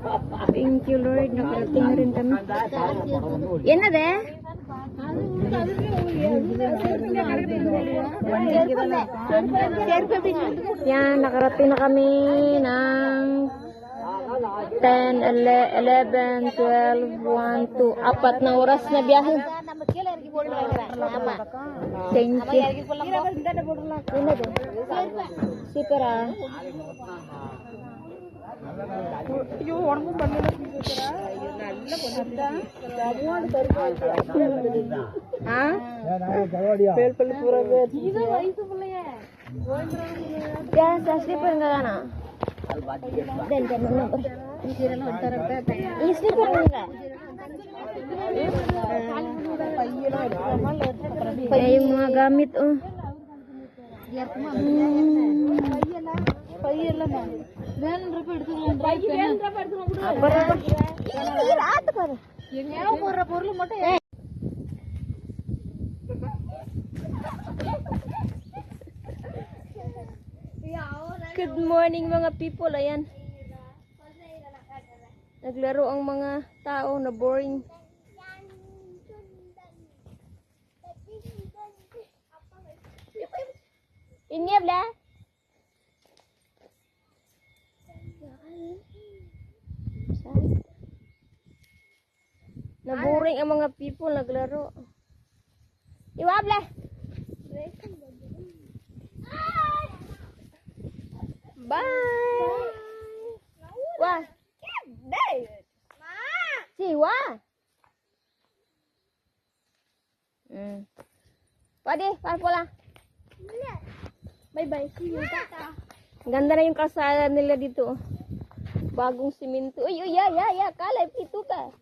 Thank you, Lord. Nakarating na rin kami. Yan na, de. Yan, nakarating na kami ng 10, 11, 12, 1, 2, apat na oras na biyahe. Thank you. Yun na, de. Super, ah. Ha? Yan, sa slipper nga na. Dan, dan, dan, dan. Yung slipper nga. Kaya yung mga gamit, oh. Apa, apa? Good morning mga people. Ayan. Naglaro ang mga tao na boring. Ini bla. Na boring ang mga people naglaro. Iwa bla. Bye. Wah. Si wah. Hmm. Pwede, paano pala? Bye bye. See you. Tata. Ganda na yung kalsada nila dito. oh. Bagong siminto. Uy, uy, ya, ya, ya. Kalay, pito ka.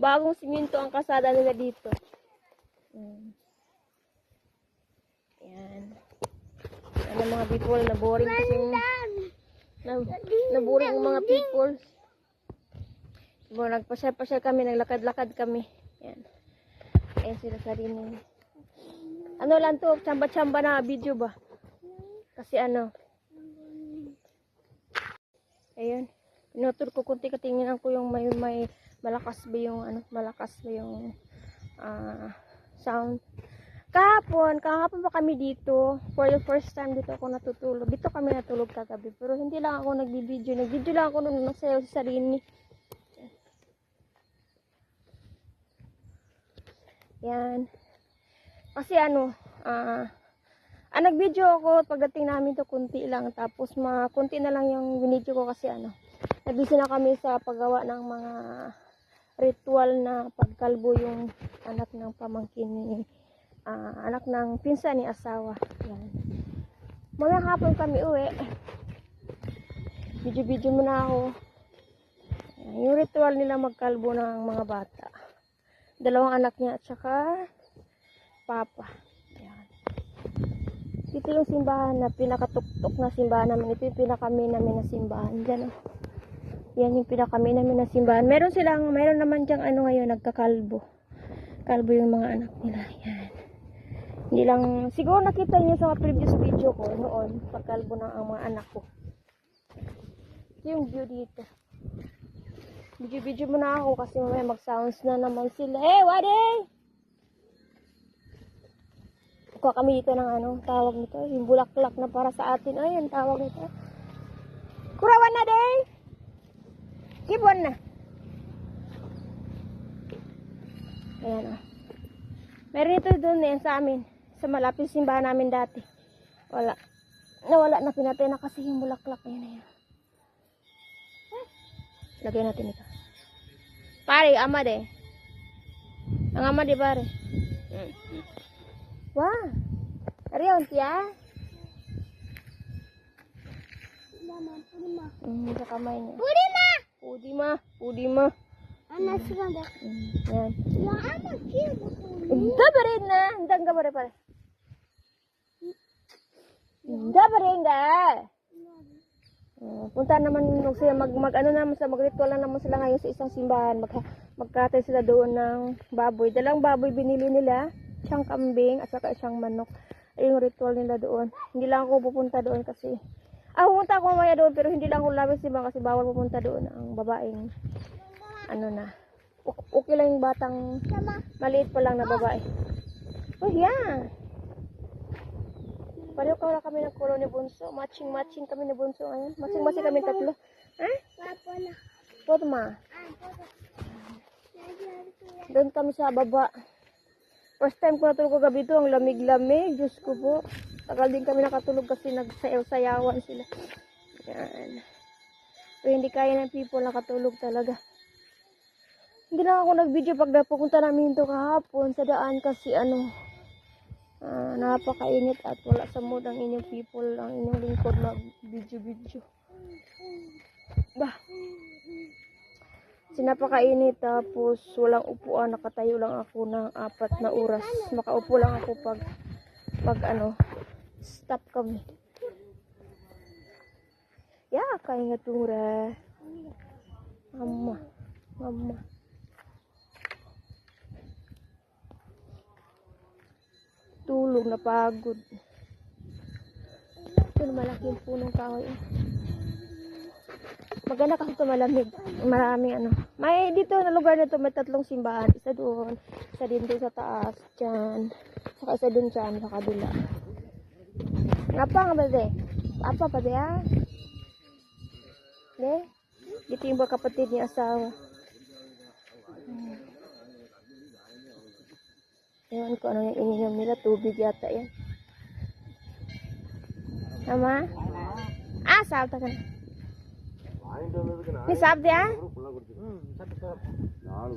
Bagong siminto ang kalsada nila dito. Hmm. Yan. Yan ang mga people na boring kasi na, na boring ang mga people. Bo, nagpasyal-pasyal kami, naglakad-lakad kami. Yan. Ayan sila sa rin. Ano lang to, tsamba-tsamba na video ba? Kasi ano. Ayun. Pinutur ko kunti katingin ko yung may may malakas ba yung ano, malakas ba yung ah, sound. Kahapon, kahapon pa kami dito. For the first time dito ako natutulog. Dito kami natulog kagabi. Pero hindi lang ako nagbibideo. Nagbideo lang ako nung nasayaw si Sarini. Yan. Kasi ano, ah, ah, nag-video ako pagdating namin to kunti lang. Tapos ma kunti na lang yung video ko kasi ano, nabisi na kami sa paggawa ng mga ritual na pagkalbo yung anak ng pamangkin ni ah, anak ng pinsan ni asawa. Yan. Mga hapon kami uwi. Video-video muna ako. Yan, yung ritual nila magkalbo ng mga bata. Dalawang anak niya at saka papa. Ito yung simbahan na pinakatuktok na simbahan namin. Ito yung pinakami namin na simbahan. Diyan oh. Yan yung pinakami namin na simbahan. Meron silang, meron naman diyang ano ngayon, nagkakalbo. Kalbo yung mga anak nila. Yan. Hindi lang, siguro nakita niyo sa previous video ko noon, pagkalbo ng ang mga anak ko. Ito yung view dito. Video-video muna ako kasi mamaya mag-sounds na naman sila. Hey, wade! Kuha kami dito ng ano, tawag nito. Yung bulaklak na para sa atin. Ayun, tawag nito. Kurawan na, day! Kibon na. Ayan, oh. Meron ito doon eh, sa amin. Sa malapit simbahan namin dati. Wala. Nawala na pinatay na kasi yung bulaklak. Ayan na yan. Lagyan natin ito. Pare, ama de. Ang ama de pare. Mm. Wah. Ariyon siya. Mm, sa kamay niya. Pudi ma! Pudi ma. Pudi ma. Anak sudah ada. Mm, yan. Ya Hindi pa rin na. Pa rin pare. Rin ka. Uh, punta naman nung sila mag, mag ano naman sa magritual na naman sila ngayon sa isang simbahan mag magkatay sila doon ng baboy dalang baboy binili nila isang kambing at saka isang manok ay yung ritual nila doon hindi lang ako pupunta doon kasi Ah, pumunta ako mamaya doon pero hindi lang ako labis si kasi bawal pumunta doon ang babaeng ano na. Ok- Okay lang yung batang maliit pa lang na babae. Oh, yeah. Pareho ka kami ng kulo ni Bunso. Matching-matching kami ni Bunso ngayon. Matching-matching kami tatlo. Ha? Yan. Doon kami sa baba. First time ko natulog kagabi ito. Ang lamig-lamig. Diyos ko po. Tagal din kami nakatulog kasi nagsayaw-sayawan sila. Yan. Pero hindi kaya ng people nakatulog talaga. Hindi na ako nag-video pag napupunta namin ito kahapon sa daan kasi ano, ah, napakainit at wala sa mood ang inyong people, ang inyong lingkod mag video-video. Bah. Kasi napakainit tapos walang upuan, nakatayo lang ako ng apat na oras. Makaupo lang ako pag pag ano, stop kami. Ya, kaya nga tura. Mama. Mama. Tulog na pagod. Ito malaking punong kahoy. eh. Maganda kasi ito malamig. Maraming ano. May dito na lugar na to may tatlong simbahan. Isa doon. Isa din doon sa taas. Diyan. Saka isa doon dyan sa kabila. Apa nga ba? Apa pa de ah? De? Dito yung mga kapatid ni asawa. Hmm. Ewan ko ano yung ininom nila. Tubig yata yan. Tama? Ah, sabta ka na. நீ சாப்பிட்டியா? நாலு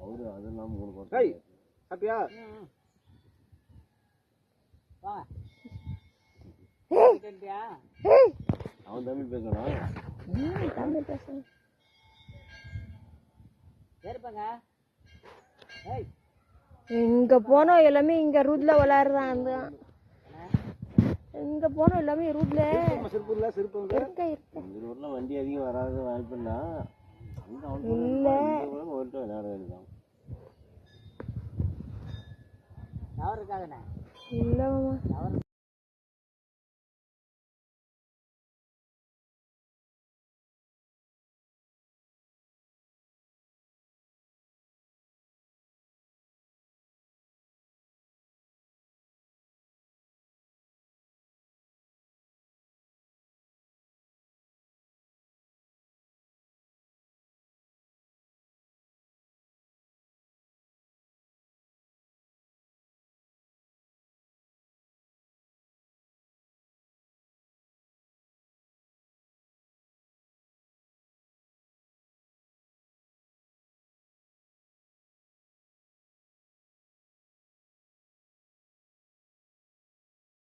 அவரு அது இல்லாமல் மூணு கோட்டு அவன் தமிழ் பேசணும் தமிழ் பேசணும் போனோம் எல்லாமே இங்க ரூத்ல விளையாடுறான் இங்க போனோம் எல்லாமே ரூட்ல. செருப்புல செருப்பு இருக்க இருக்க? இந்த ரூட்ல வண்டி அதிகம் வராத வாய்ப்பு இல்ல. இல்ல. ஓட்டு விளையாட வேண்டியதான் இல்ல